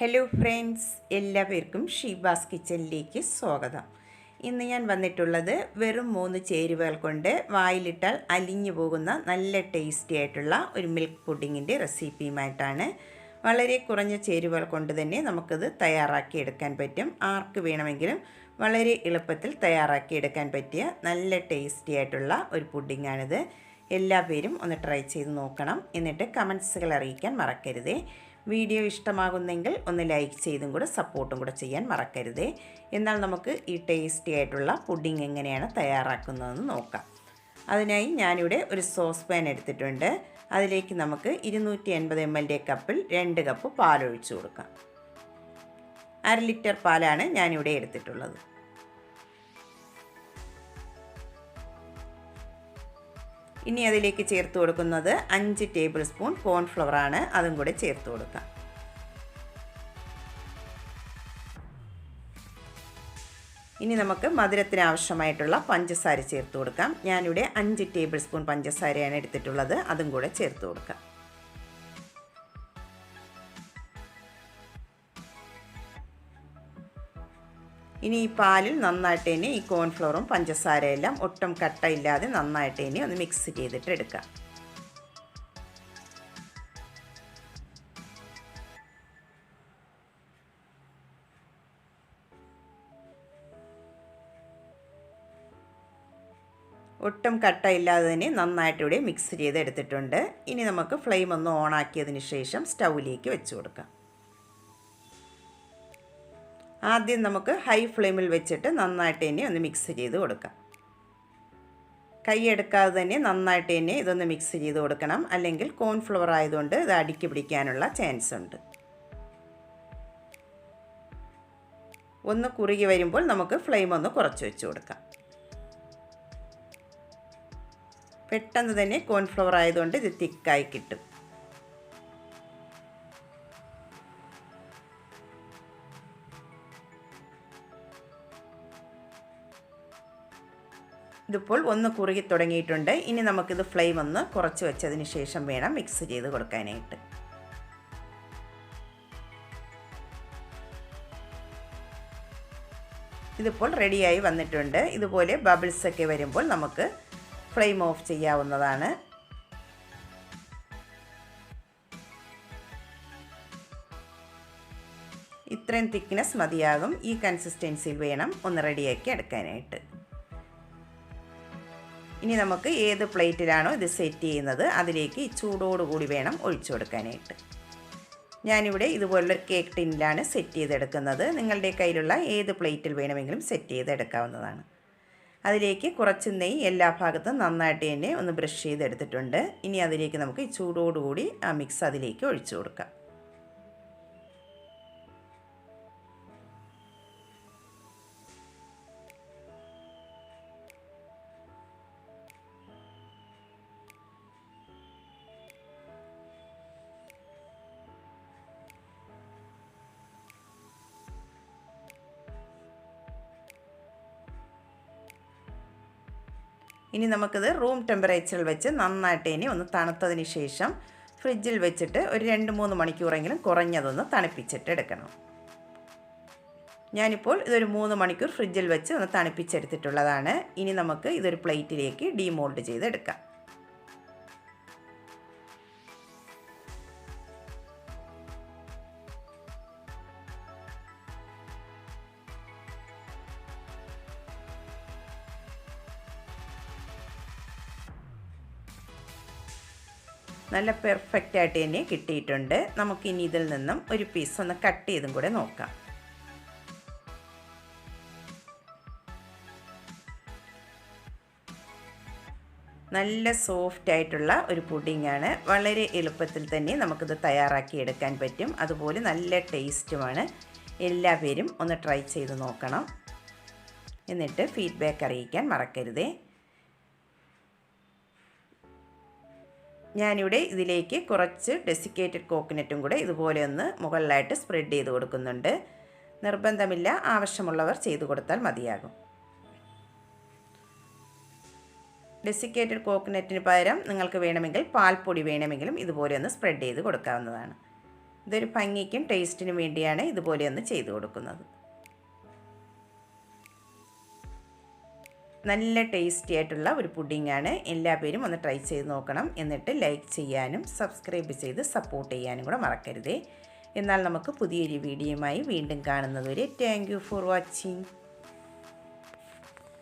Hello friends എല്ലാവർക്കും ഷീബാസ് കിച്ചണിലേക്ക് സ്വാഗതം. ഇന്ന് ഞാൻ വന്നിട്ടുള്ളത് വെറും മൂന്ന് ചേരുവകൾ കൊണ്ട് വായിലിട്ടാൽ അലിഞ്ഞു പോകുന്ന നല്ല ടേസ്റ്റി ആയിട്ടുള്ള ഒരു മിൽക്ക് പുഡിങ്ങിന്റെ റെസിപ്പിയുമായിട്ടാണ് വളരെ കുറഞ്ഞ ചേരുവകൾ കൊണ്ട് തന്നെ നമുക്കത് തയ്യാറാക്കി എടുക്കാൻ പറ്റും. ആർക്ക് വേണമെങ്കിലും വളരെ എളുപ്പത്തിൽ തയ്യാറാക്കി എടുക്കാൻ പറ്റിയ നല്ല ടേസ്റ്റി ആയിട്ടുള്ള ഒരു പുഡിങ്ങാണിത് എല്ലാവരും ഒന്ന് ട്രൈ ചെയ്ത് നോക്കണം. എന്നിട്ട് കമൻസുകൾ അറിയിക്കാൻ മറക്കരുതേ. വീഡിയോ ഇഷ്ടമാകുന്നെങ്കിൽ ഒന്ന് ലൈക്ക് ചെയ്തും കൂടെ സപ്പോർട്ടും കൂടെ ചെയ്യാൻ മറക്കരുതേ. എന്നാൽ നമുക്ക് ഈ ടേസ്റ്റി ആയിട്ടുള്ള പുഡിംഗ് എങ്ങനെയാണ് തയ്യാറാക്കുന്നതെന്ന് നോക്കാം. അതിനായി ഞാനിവിടെ ഒരു സോസ് പാൻ എടുത്തിട്ടുണ്ട്. അതിലേക്ക് നമുക്ക് ഇരുന്നൂറ്റി എൺപത് എം എൽ കപ്പിൽ രണ്ട് കപ്പ് പാലൊഴിച്ചു കൊടുക്കാം. അര ലിറ്റർ പാലാണ് ഞാനിവിടെ എടുത്തിട്ടുള്ളത്. ഇനി അതിലേക്ക് ചേർത്ത് കൊടുക്കുന്നത് അഞ്ച് ടേബിൾ സ്പൂൺ കോൺഫ്ലവർ ആണ്. അതും കൂടെ ചേർത്ത് കൊടുക്കാം. ഇനി നമുക്ക് മധുരത്തിന് ആവശ്യമായിട്ടുള്ള പഞ്ചസാര ചേർത്ത് കൊടുക്കാം. ഞാനിവിടെ അഞ്ച് ടേബിൾ സ്പൂൺ പഞ്ചസാരയാണ് എടുത്തിട്ടുള്ളത്. അതും കൂടെ ചേർത്ത് കൊടുക്കാം. ഇനി ഈ പാലിൽ നന്നായിട്ട് തന്നെ ഈ കോൺഫ്ലോറും പഞ്ചസാരയെല്ലാം ഒട്ടും കട്ടയില്ലാതെ നന്നായിട്ട് തന്നെ ഒന്ന് മിക്സ് ചെയ്തിട്ട് എടുക്കാം. ഒട്ടും കട്ടയില്ലാതെ തന്നെ നന്നായിട്ട് ഇവിടെ മിക്സ് ചെയ്ത് എടുത്തിട്ടുണ്ട്. ഇനി നമുക്ക് ഫ്ലെയിം ഒന്ന് ഓണാക്കിയതിന് ശേഷം സ്റ്റൗവിലേക്ക് വെച്ച് കൊടുക്കാം. ആദ്യം നമുക്ക് ഹൈ ഫ്ലെയിമിൽ വെച്ചിട്ട് നന്നായിട്ട് തന്നെ ഒന്ന് മിക്സ് ചെയ്ത് കൊടുക്കാം. കൈയെടുക്കാതെ തന്നെ നന്നായിട്ട് തന്നെ ഇതൊന്ന് മിക്സ് ചെയ്ത് കൊടുക്കണം. അല്ലെങ്കിൽ കോൺഫ്ലവർ ആയതുകൊണ്ട് ഇത് അടുക്കി പിടിക്കാനുള്ള ചാൻസ് ഉണ്ട്. ഒന്ന് കുറുകി വരുമ്പോൾ നമുക്ക് ഫ്ലെയിം ഒന്ന് കുറച്ച് വെച്ച് കൊടുക്കാം. പെട്ടെന്ന് തന്നെ കോൺഫ്ലവർ ആയതുകൊണ്ട് ഇത് തിക്കായി കിട്ടും. ഇതിപ്പോൾ ഒന്ന് കുറുകി തുടങ്ങിയിട്ടുണ്ട്. ഇനി നമുക്കിത് ഫ്ലെയിം ഒന്ന് കുറച്ച് വെച്ചതിന് ശേഷം വേണം മിക്സ് ചെയ്ത് കൊടുക്കാനായിട്ട്. ഇതിപ്പോൾ റെഡിയായി വന്നിട്ടുണ്ട്. ഇതുപോലെ ബബിൾസ് ഒക്കെ വരുമ്പോൾ നമുക്ക് ഫ്ലെയിം ഓഫ് ചെയ്യാവുന്നതാണ്. ഇത്രയും തിക്നെസ് മതിയാകും. ഈ കൺസിസ്റ്റൻസിയിൽ വേണം ഒന്ന് റെഡിയാക്കി എടുക്കാനായിട്ട്. ഇനി നമുക്ക് ഏത് പ്ലേറ്റിലാണോ ഇത് സെറ്റ് ചെയ്യുന്നത് അതിലേക്ക് ചൂടോടുകൂടി വേണം ഒഴിച്ചു കൊടുക്കാനായിട്ട്. ഞാനിവിടെ ഇതുപോലുള്ള കേക്ക് ടിന്നിലാണ് സെറ്റ് ചെയ്തെടുക്കുന്നത്. നിങ്ങളുടെ കയ്യിലുള്ള ഏത് പ്ലേറ്റിൽ വേണമെങ്കിലും സെറ്റ് ചെയ്തെടുക്കാവുന്നതാണ്. അതിലേക്ക് കുറച്ച് നെയ്യ് എല്ലാ ഭാഗത്തും നന്നായിട്ട് തന്നെ ഒന്ന് ബ്രഷ് ചെയ്തെടുത്തിട്ടുണ്ട്. ഇനി അതിലേക്ക് നമുക്ക് ഈ ചൂടോടുകൂടി ആ മിക്സ് അതിലേക്ക് ഒഴിച്ചു കൊടുക്കാം. ഇനി നമുക്കിത് റൂം ടെമ്പറേച്ചറിൽ വെച്ച് നന്നായിട്ട് ഇനി ഒന്ന് തണുത്തതിന് ശേഷം ഫ്രിഡ്ജിൽ വെച്ചിട്ട് ഒരു രണ്ട് മൂന്ന് മണിക്കൂറെങ്കിലും കുറഞ്ഞതൊന്ന് തണുപ്പിച്ചിട്ട് എടുക്കണം. ഞാനിപ്പോൾ ഇതൊരു മൂന്ന് മണിക്കൂർ ഫ്രിഡ്ജിൽ വെച്ച് ഒന്ന് തണുപ്പിച്ചെടുത്തിട്ടുള്ളതാണ്. ഇനി നമുക്ക് ഇതൊരു പ്ലേറ്റിലേക്ക് ഡീമോൾഡ് ചെയ്തെടുക്കാം. നല്ല പെർഫെക്റ്റ് ആയിട്ട് തന്നെ കിട്ടിയിട്ടുണ്ട്. നമുക്കിനി ഇതിൽ നിന്നും ഒരു പീസ് ഒന്ന് കട്ട് ചെയ്തും കൂടെ നോക്കാം. നല്ല സോഫ്റ്റ് ആയിട്ടുള്ള ഒരു പുഡിങ്ങാണ് വളരെ എളുപ്പത്തിൽ തന്നെ നമുക്കിത് തയ്യാറാക്കി എടുക്കാൻ പറ്റും. അതുപോലെ നല്ല ടേസ്റ്റുമാണ് എല്ലാവരും ഒന്ന് ട്രൈ ചെയ്ത് നോക്കണം. എന്നിട്ട് ഫീഡ്ബാക്ക് അറിയിക്കാൻ മറക്കരുതേ. ഞാനിവിടെ ഇതിലേക്ക് കുറച്ച് ഡെസിക്കേറ്റഡ് കോക്കനറ്റും കൂടെ ഇതുപോലെ ഒന്ന് മുകളിലായിട്ട് സ്പ്രെഡ് ചെയ്ത് കൊടുക്കുന്നുണ്ട്. നിർബന്ധമില്ല ആവശ്യമുള്ളവർ ചെയ്തു കൊടുത്താൽ മതിയാകും. ഡെസിക്കേറ്റഡ് കോക്കനറ്റിന് പകരം നിങ്ങൾക്ക് വേണമെങ്കിൽ പാൽപ്പൊടി വേണമെങ്കിലും ഇതുപോലെ ഒന്ന് സ്പ്രെഡ് ചെയ്ത് കൊടുക്കാവുന്നതാണ്. ഇതൊരു ഭംഗിക്കും ടേസ്റ്റിനും വേണ്ടിയാണ് ഇതുപോലെ ഒന്ന് ചെയ്തു കൊടുക്കുന്നത്. നല്ല ടേസ്റ്റി ആയിട്ടുള്ള ഒരു പുഡിങ്ങാണ് എല്ലാ പേരും ഒന്ന് ട്രൈ ചെയ്ത് നോക്കണം. എന്നിട്ട് ലൈക്ക് ചെയ്യാനും സബ്സ്ക്രൈബ് ചെയ്ത് സപ്പോർട്ട് ചെയ്യാനും കൂടെ മറക്കരുതേ. എന്നാൽ നമുക്ക് പുതിയൊരു വീഡിയോയുമായി വീണ്ടും കാണുന്നതുവരെ താങ്ക് ഫോർ വാച്ചിങ്